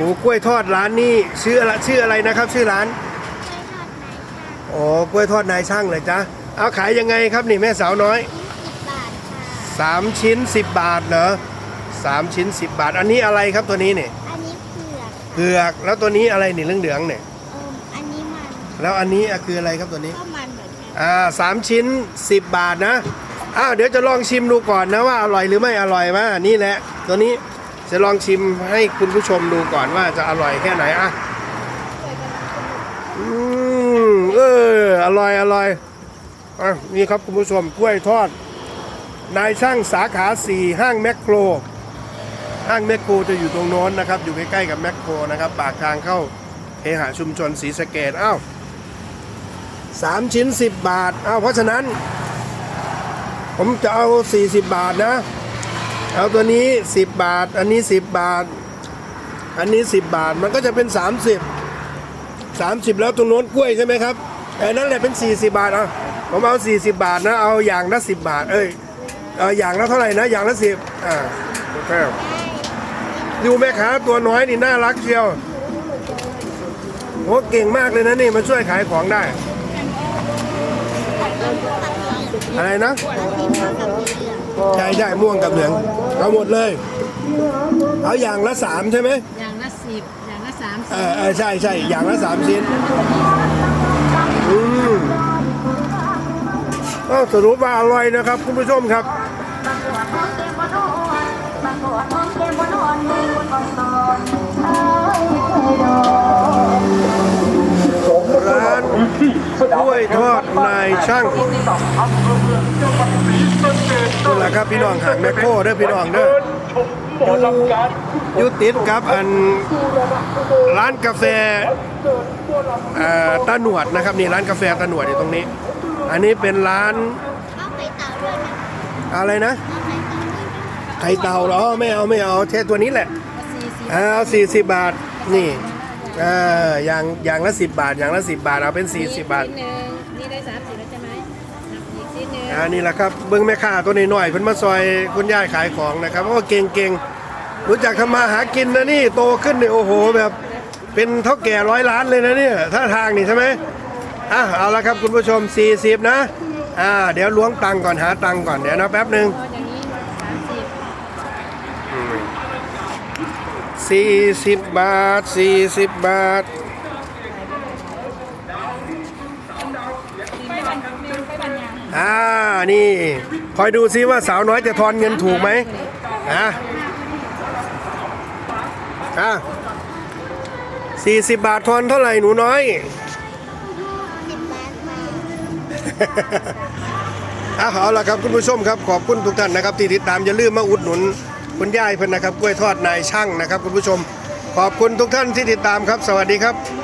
อ้กล้วยทอดร้านนี้ชื่ออะไรชื่ออะไรนะครับ ชื่อร้านกล้วยทอดไหนค่ะอ๋อกล้วยทอดนายช่างเลยจ้ะเอาขายยังไงครับนี่แม่สาวน้อยสิบบาทค่ะสามชิ้น10บาทเหรอสามชิ้น10บาท อันนี้อะไรครับตัวนี้เนี่ยอันนี้เผือกเผือกแล้วตัวนี้อะไรนี่เหลืองๆเนี่ยเอิมอันนี้มันแล้วอันนี้อะคืออะไรครับตัวนี้ก็มันเหมือนกันอ่าสามชิ้น10บาทนะอ้าวเดี๋ยวจะลองชิมดูก่อนนะว่าอร่อยหรือไม่อร่อยมานี่แหละตัวนี้ จะลองชิมให้คุณผู้ชมดูก่อนว่าจะอร่อยแค่ไหนอะอืมเอออร่อยอร่อยอะนี่ครับคุณผู้ชมกล้วยทอด นายช่างสาขาสี่ห้างแมคโคร ห้างแมคโครจะอยู่ตรงโน้นนะครับ อยู่ใกล้ๆกับแมคโครนะครับปากทางเข้าเคหะชุมชนศรีสะเกดอ้าวสามชิ้น10บาทเอาวเพราะฉะนั้น ผมจะเอา40บาทนะ เอาตัวนี้ 10 บาท อันนี้ 10 บาท อันนี้ 10 บาทมันก็จะเป็น 30 30 แล้วตรงโน้นกล้วยใช่ไหมครับไอ้นั่นแหละเป็น 40 บาทเอาผมเอา 40 บาทนะ เอาอย่างละ10 บาท เอ้ยเอาอย่างละเท่าไหร่นะ อย่างละ 10อ่าโอเคดูแม่ค้าตัวน้อยนี่น่ารักเชียวโอ้เก่งมากเลยนะนี่มาช่วยขายของได้ อะไรนะ สีม่วงกับสีเหลืองใช่ใช่ม่วงกับเหลือง เอาหมดเลย เอาอย่างละสามใช่ไหมอย่างละสิบอย่างละสามเอสิบอเออใช่ใช่อย่างละสามชิ้นอืมก็สรุปว่าอร่อยนะครับ คุณผู้ชมครับร้านกล้วยทอดนายช่าง นี่แหละครับพี่น้องหางแมคโครเด้อพี่น้องเด้ออยู่ติดกับอันร้านกาแฟตาหนวดนะครับนี่ร้านกาแฟตาหนวดอยู่ตรงนี้ อันนี้เป็นร้านอะไรนะ ไข่เต่าเหรอไม่เอาไม่เอาแค่ตัวนี้แหละเอาสี่สิบบาทนี่เอออย่างอย่างละสิบบาท อย่างละสิบบาทเอาเป็นสี่สิบบาทนี่ได้สามสิบแล้วใช่ไหมนับ อีกชิ้นหนึ่งอันนี้แหละครับเบิ้งแม่ค้าตัวนี้หน่อยเพิ่นมาซอยคุณย่ายขายของนะครับเพราะว่าเก่งรู้จักทำมาหากินนะนี่โตขึ้นเนี่ยโอ้โหแบบเป็นเท่าแก่ร้อยล้านเลยนะเนี่ยท่าทางนี่ใช่ไหมอะเอาละครับคุณผู้ชม 40 นะอ่าเดี๋ยวล้วงตังก่อนหาตังก่อนเดี๋ยวนะแป๊บหนึ่งพออย่างนี้สามสิบบาท 40 บาท อ่านี่ คอยดูซิว่าสาวน้อยจะทอนเงินถูกไหมอะอะ40บาททอนเท่าไหร่หนูน้อยสิบบาทมาอะเอาละครับคุณผู้ชมครับขอบคุณทุกท่านนะครับที่ติดตามอย่าลืมมาอุดหนุนคุณย่ายเพิ่นนะครับกล้วยทอดนายช่างนะครับคุณผู้ชม ขอบคุณทุกท่านที่ติดตามครับ สวัสดีครับ